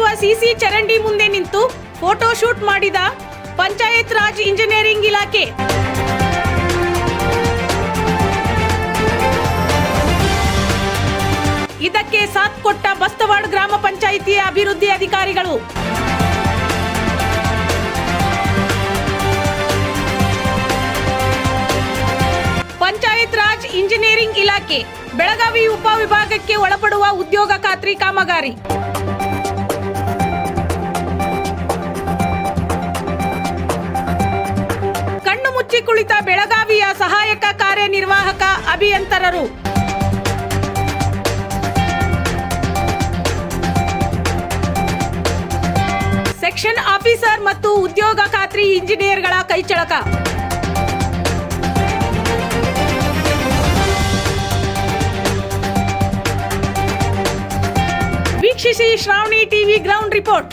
ಜಮಖಂಡಿ ಮುಂದೆ ನಿಂತು photo shoot ಮಾಡಿದ ಪಂಚಾಯತ್ ರಾಜ್ ಇಂಜಿನಿಯರಿಂಗ್ ಇಲಾಖೆ. ಇದಕ್ಕೆ ಸಾಥ್ ಕೊಟ್ಟ ಬಸ್ತವಾಡ್ ಗ್ರಾಮ ಪಂಚಾಯಿತಿಯ ಅಭಿವೃದ್ಧಿ ಅಧಿಕಾರಿಗಳು. ಪಂಚಾಯತ್ ರಾಜ್ ಇಂಜಿನಿಯರಿಂಗ್ ಇಲಾಖೆ, ಬೆಳಗಾವಿ ಉಪವಿಭಾಗಕ್ಕೆ ಒಳಪಡುವ ಉದ್ಯೋಗ ಖಾತ್ರಿ ಕಾಮಗಾರಿ. ಕುಳಿತ ಬೆಳಗಾವಿಯ ಸಹಾಯಕ ಕಾರ್ಯನಿರ್ವಾಹಕ ಅಭಿಯಂತರರು. ಸೆಕ್ಷನ್ ಆಫೀಸರ್ ಮತ್ತು ಉದ್ಯೋಗ ಖಾತ್ರಿ ಇಂಜಿನಿಯರ್ಗಳ ಕೈಚಳಕ. ವೀಕ್ಷಿಸಿ ಶ್ರಾವಣಿ ಟಿವಿ ಗ್ರೌಂಡ್ ರಿಪೋರ್ಟ್.